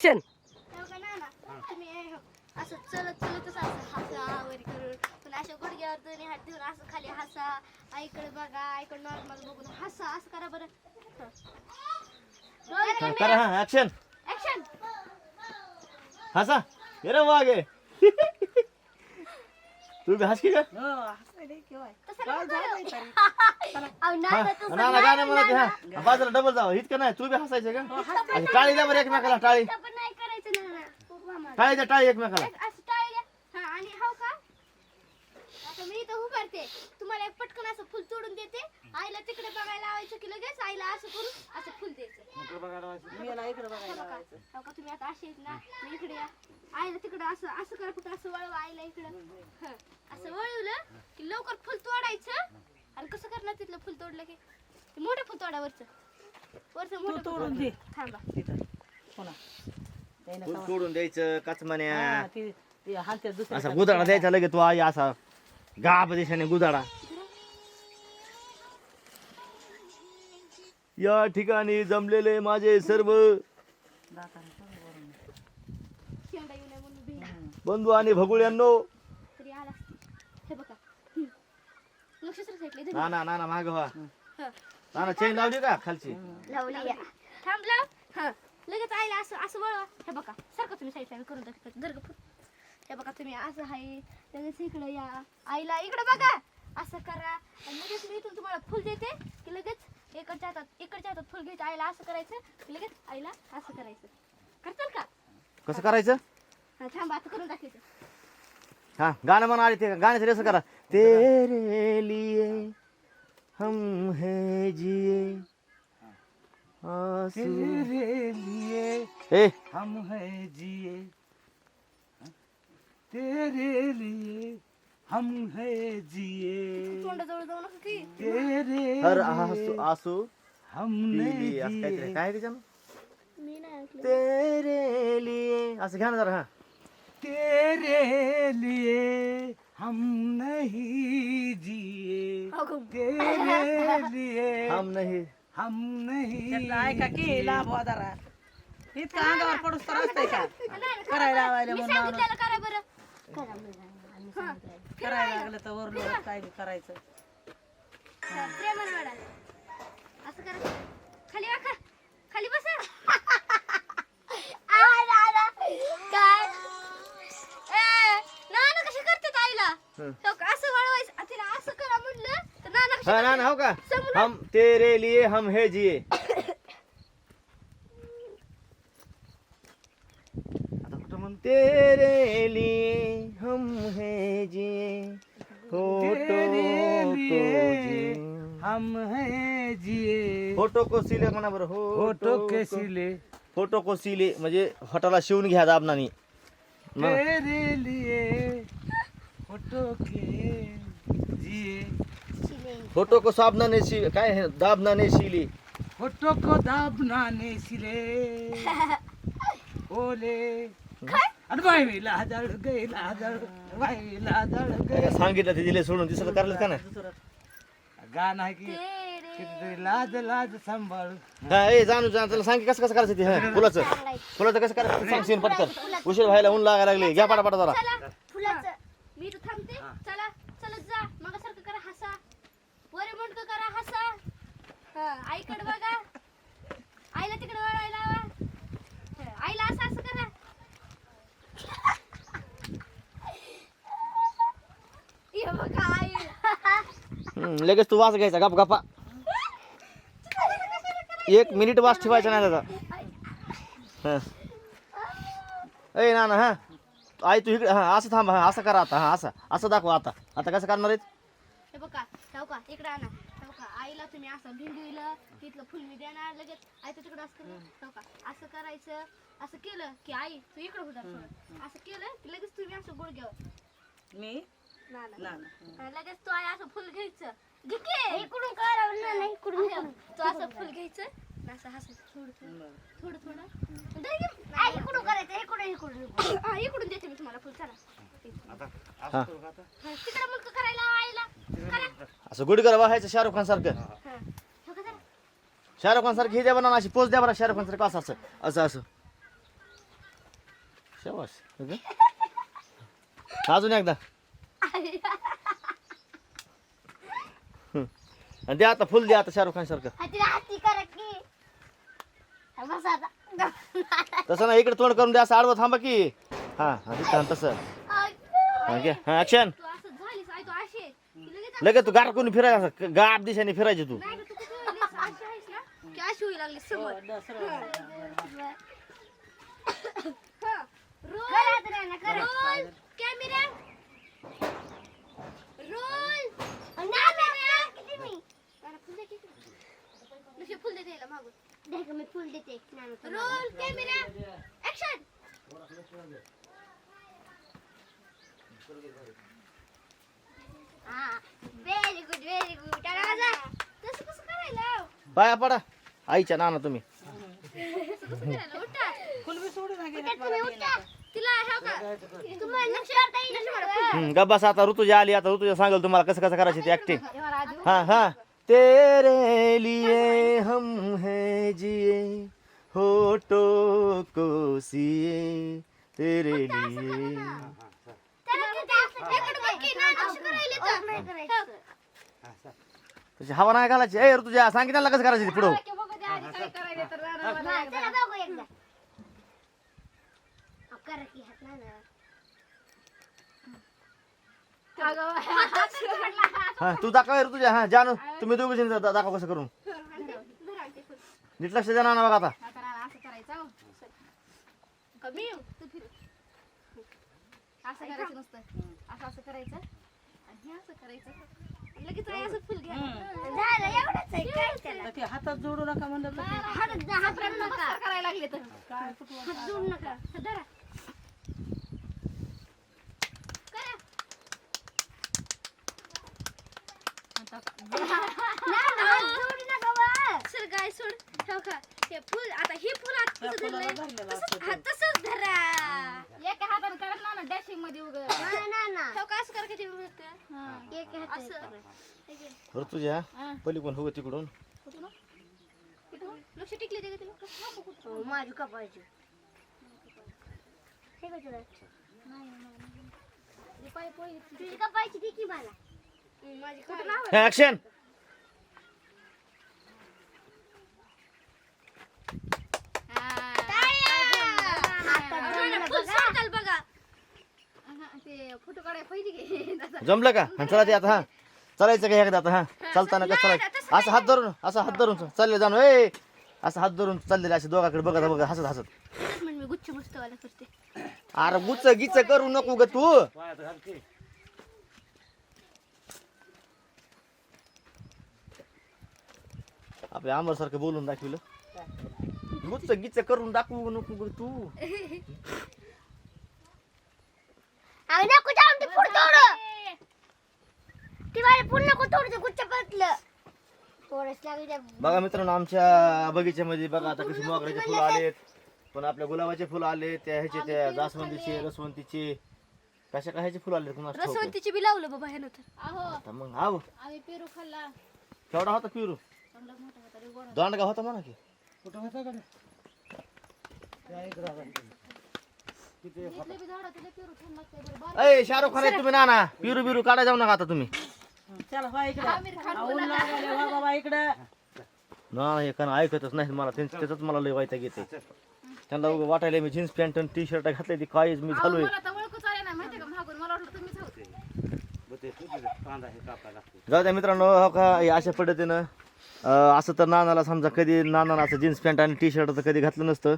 शन तेव्हा ना ना तुम्ही हे असं चलत चलतच असं हसा वरी करून पण अशा गुडघ्यावर दोन्ही हात ठेवून असं खाली हसा आईकडे बघा आईकडे नॉर्मल बघून हसा असं करा बरं हा, करा हा ऍक्शन ऍक्शन हसा ये रे वागे तू बी हस की का तसं नका करू. अहो, हा नाही ना, गाणं म्हणत नाही, हा. बाजूला डबल जावं. इतकं नाही तू बी हसायचं का? अशी टाळी द्या बरं एकमेकाला टाळी. तसं पण नाही करायचं ना, ना. खूप मामा. टाळी द्या टाळी एकमेकाला. एक असं टाळी द्या. हा, आणि हाव का? आता मी इथं उभारते तुम्हाला एक पटकन असं फुल तोडून देते. आईला तिकडे बघायला लावायचं की लगेच आईला असं करून असं फुल द्यायचं. हो का? तुम्ही आता असे आहेत ना? मी इकडे या. आईला तिकडे असं असं करा फक्त असं वळवा आईला इकडं. हं. असं वळवलं की लवकर फुल तोडायचं. आणि कसं करणार तिथलं फुल तोडलं की? ते मोठं फुल तोडा वरचं. वरचं मोठं फुल तोडून दे. थांबा. पुन्हा त्यानं फुल कवा- तोडून द्यायचं काचमान्या हा, ते- ते हालत्या दुसऱ्या असा गुदाडा द्यायचा लगे तू आई असा गाप देशाने गुदाडा या ठिकाणी जमलेले माझे सर्व बंधू आणि भगुळ्यांनो. ना ना ना ना माग व्हा. ना ना चेन लावली का खालची? लावली थांब हा. लगेच आईला असं असं वळवा. हे बघा सारखं तुम्ही साईड साईड करून दाखवत जर हे बघा तुम्ही असं आहे. लगेच इकडं या. आईला इकडं बघा. असं करा. आणि लगेच मी इथून तुम्हाला फुल देते की लगेच इकडच्या हातात इकडच्या हातात फुल घ्यायचं. आईला असं करायचं की लगेच आईला असं करायचं. करताल का? कसं करायचं? हा थांबा आता करून दाखवायचं हा गाणं म्हणा आले ते गाण्याचं रेस करा. तेरे लिए हम है जिए आंसू तेरे लिए ए। हम है जिए तेरे लिए हम है जिए। तोंडाजवळ जाऊ नका की. तेरे हर आसू आसू। हमने पिली असं काहीतरी जिए। काय त्याच्या मी नाही ऐकलं. तेरे लिए. असं घ्या ना जरा हा. तेरे लिए हम नहीं जिए। अगं, तेरे लिए हम नाही। हम नहीं त्याचं ऐका की लाभ वादारा इतका अंगावर पडूस तर असतंय का? करायला लावायला मी म्हणून सांगितलेलं करा बरं. करा बरं. हा. करायला लागलं तर वर लोक काय बी करायचं. हा, प्रेमानं वाढा. असं करा. खाली वाका. खाली बसा. आ, नाना. काय? ए, नाना कशी आईला हं. हो का, असं वळवायचं. आ, तिला असं करा म्हटलं तर नाना कशी हा ना ना हो का? समोर- हम तेरे लिए हम है जिए. हम है जिए। फोटो को सिले म्हणा बरं फोटो के सिले। फोटो को सिले म्हणजे हॉटेलला शिवून घ्या दाबनानी तेरे लिए फोटो के जिए। शिले. फोटो को साबनाने सी काय आहे दाबनाने सिली. फोटो को दाबना ने सिले ओले अरे लाजळ गई लाजळ बाई लाजळ काय गई सांगितलं ते दिले सोडून दिसत करायला का नाही? गाणं आहे की तेरे कितीतरी लाज लाज सांभाळ हा ए जाणू जाणू त्याला सांग की कसं कसं करायचं ते हा, फुलाचं. फुलाचं कसं करायचं ते सांगशील पटकन. उशीर व्हायला ऊन लागायला लागले. घ्या पाटा पाटा जरा. चला फुलाचं. मी इथं थांबते. चला चलत जा. मग सारखं करा हसा. वरे मुंडक करा हसा. हा, बघा आईला तिकडे वळायला लावा हा, आईला असं असं करा ये बघा आई हम्म, लगेच तू वास घ्यायचा गप गप्पा. एक मिनिट वास ठेवायचा नाही त्याचा. हा. ए ना ना हा. आई तू इकडे हा असं थांब हा असं करा आता हा असं असं दाखवा आता. आता कसं करणार आहेत हे बघा ठेव का? इकडे आणा. ठेव का? आईला तुम्ही असं भिंडविलं तिथलं फुल मी देणार लगेच. आई तू तिकडं असं ठेव का? असं करायचं असं केलं की आई तू इकडं होता थोडं असं केलं की लगेच तुम्ही असं गुडघ्यावर. मी? लगेच तू आई असं फुल घ्यायचं. घे की. इकडून करा ना नाही इकडून तू असं फुल घ्यायचं. आणि असं हसायचं थोडं थोडं थोडं थोडं. दे की. इकडून करायचं इकडून इकडून हा, इकडून देते मी तुम्हाला फुल चला. हा, तिकडं मुलग करायला आईला. करा. असं गुढी करा व्हायचं शाहरुख खान सारखं. हा. ठेव का जरा? शाहरुख खान सारखं हे द्या बना अशी पोच द्या बरं शाहरुख खान सारखं असं असं असं असं. शाबास. अजून एकदा. आणि द्या आता फुल द्या आता शाहरुख खान सारखं. हाती हाती करा की. बस आता. तसं ना इकडे तोंड करून द्या असं आडवं थांबा की. हा हा तिथं तसं. हा हा ऍक्शन लगेच तू गार कोणी फिरायला गाठ दिशाने फिरायची तू. हा. कॅमेरा मी? फुल देते roll camera action very good very good तसं कसं करायला? पाया पडा. आईच्या नाना तुम्ही. येईल हम्म, गप्पास आता ऋतुजा आली आता ऋतुजा सांगेल तुम्हाला कसं कसं करायची ती ऍक्टिंग हा हा तेरे लिए हम है जिए होटो को सिए तेरे लिए तशी हवा नाही घालायची. ए ऋतुजा सांगितलं कसं करायची ती पुढं. हा तू दाखव ऋतुजा हा जानू तुम्ही दोघी जण दाखव कसं करून. नीट लक्ष द्या ना बघा आता. असं करायचं. कमी येऊ, तू फिर असं करायचं नसतं असं असं करायचं आणि असं करायचं आणि लगेच आई असं फुल घ्या तर ते हातात जोडू नका म्हणलं तर ते नमस्कार करायला लागले तर हात जोडू नका. हात धरा करा. सर गाय सोड ठेव का? हे फुल आता हे फुल आता त्या कसं फुलाला धरलंय? धरलेलं तसंच- असतं हा. तसंच धरा. एका हाताने करत ना डॅशिंगमध्ये उग. ठेव का? असं कर किती असं. हे घे. ऋतुजा पलीकडून हो तिकडून. कुठून? हो? कुठून? हो? लक्ष टिकले ते का तिला? नको कुठं. माझी कपाळची. हे का हे तुझी कपाळची मला. ऍक्शन जमलं का? चला ते आता हा. चालायचं का एकदा आता हा? चालताना कसं चालायचं असं हात धरून असं हात धरून चालले जाणं ए! असं हात धरून चाललेले असे दोघाकडे बघत बघत हसत हसत. म्हणजे अरे गुच्च गिच्च करू नको ग तू. आपल्या आमर सारखं बोलून दाखविलं. गुच्च गिच्च करून दाखवू नको ग तू. अगं नको जाऊन ते पुढं तोडू. ती मला पुन्हा नको तोडू ते गुच्छ पतलं थोडंच लागू द्या बघा मित्रांनो आमच्या बगीच्यामध्ये बघा आता कशी मोगऱ्याचे फुलं आलेत. पण आपल्या गुलाबाचे फुलं आले त्या ह्याचे त्या जास्वंदीचे रसवंतीचे. कशा कशाचे फुलं आले आहे. रसवंतीची बी लावलं बाबा ह्यानं तर. अहो. आता मग आम्ही पेरू खाल्ला. केवढा होता पिरू? चांगला मोठा होता रे गोड दांडगा होता म्हणा की. कुठं होता का बी अय शाहरुख खान आहे तुम्ही नाना. पिरू बिरू काढा जाऊ नका आता तुम्ही. चला व्हा इकडे. आमिर खान ऊन लागायला व्हा बाबा इकडे. ना हे कारण ऐकतच नाही मला. त्यांचं त्याच मला लय वाईट येते त्यांना उगाच वाटायला मी जीन्स पॅन्ट आणि टी शर्ट घातले ती काहीच मी झालोय हे जाऊ द्या मित्रांनो हो का? हे अशा पद्धतीनं असं तर नानाला समजा कधी नानाला असं जीन्स पॅन्ट आणि टी शर्ट तर कधी घातलं नसतं.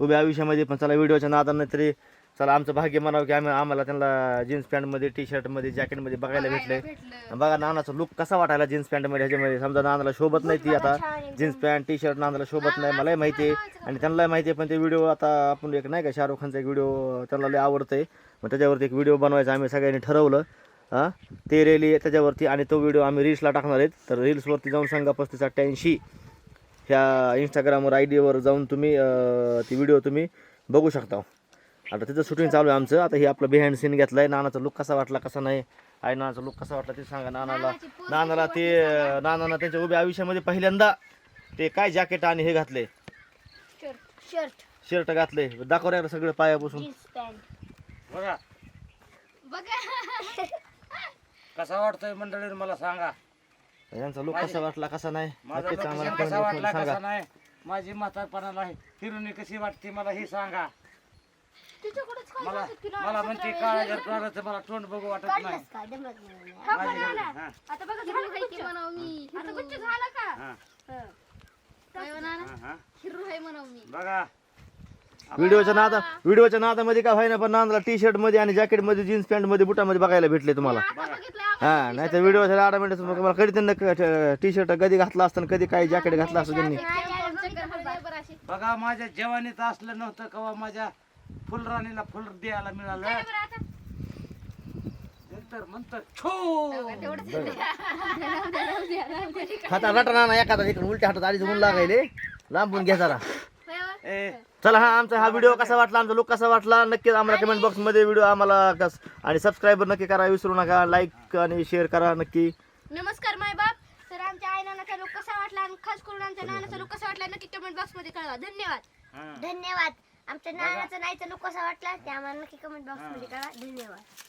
उभ्या आयुष्यामध्ये पण चला व्हिडिओच्या नादानं तरी चला आमचं भाग्य म्हणावं की आम्ही आम्हाला त्यांना जीन्स पॅन्टमध्ये टी शर्टमध्ये जॅकेटमध्ये बघायला भेटले. बघा नानाचा लुक कसा वाटायला जीन्स पॅन्टमध्ये ह्याच्यामध्ये. समजा नानाला शोभत नाही ती आता. जीन्स पॅन्ट टी शर्ट नानाला शोभत नाही मलाही माहिती आहे. आणि त्यांनाही माहिती आहे पण ते व्हिडिओ आता आपण एक नाही का शाहरुख खानचा एक व्हिडिओ त्यांना लय आवडतंय. मग त्याच्यावरती एक व्हिडिओ बनवायचा आम्ही सगळ्यांनी ठरवलं. हां? ते रेली त्याच्यावरती आणि तो व्हिडिओ आम्ही रील्सला टाकणार आहेत. तर रील्सवरती जाऊन सांगा पस्तीस अठ्ठ्याऐंशी. ह्या इंस्टाग्रामवर आय डीवर जाऊन तुम्ही ती व्हिडिओ तुम्ही बघू शकता. आता तिथं शूटिंग चालू आहे आमचं. आता हे आपलं बिहाइंड सीन घेतलं आहे नानाचा लुक कसा वाटला कसा नाही? आई नानाचा लुक कसा वाटला ते सांगा. नानाला नानाला ते नानाला त्यांच्या उभ्या आयुष्यामध्ये पहिल्यांदा ते काय जॅकेट आणि हे घातले शर्ट शर्ट घातले दाखव सगळं पायापासून. बघा. बघा. कसा वाटतोय मंडळी मला सांगा. यांचा लुक कसा वाटला कसा नाही माझा नक्कीच लोक आम्हाला कसा comment वाटला करून कसा सांगा नाही माझी म्हातारपणाला हिरोनी कशी वाटते मला हे सांगा. तिच्याकडेच काय मला मला म्हणते जर- जर तर मला तोंड बघू वाटत नाही. काढलंस का जमत नाही हा, माझी पण आला. हा, आता बघा झालं का गुच्छ? आता गुच्छ झाला का? हा, हं. हा, हा. हिरो आहे म्हणावं मी. बघा. व्हिडिओच्या नादा व्हिडिओच्या नादामध्ये काय व्हायना पण नांदला टी शर्टमध्ये आणि जॅकेटमध्ये जीन्स पॅन्टमध्ये बुटामध्ये बघायला भेटले तुम्हाला. हा नाही तर व्हिडिओच्या लाडा मिनिट मला कधी त्यांना टी शर्ट कधी घातला असतं कधी काही जॅकेट घातलं असतं त्यांनी? बघा माझ्या जवानीत असलं नव्हतं कवा माझ्या फुलराणीला फुल द्यायला मिळालं. नंतर म्हणतं छो! हातात रटा ना एखादा इकडे उलट्या हातात आधीच ऊन लागायले. लांबून घ्या जरा. ए चला हा आमचा हा व्हिडिओ कसा वाटला? आमचा लुक कसा वाटला? नक्कीच आम्हाला कमेंट बॉक्समध्ये व्हिडिओ आम्हाला कस आणि सबस्क्राईबर नक्की करा विसरू नका. लाईक आणि शेअर करा नक्की. नमस्कार माय बाप. तर आमच्या आई नानाचा लोक कसा वाटला आणि खास करून आमच्या नानाचा लोक कसा वाटला नक्की कमेंट बॉक्समध्ये कळवा. धन्यवाद. हा. धन्यवाद. आमच्या नानाचं नाहीचं लोक कसा वाटला ते आम्हाला नक्की कमेंट बॉक्समध्ये कळा धन्यवाद.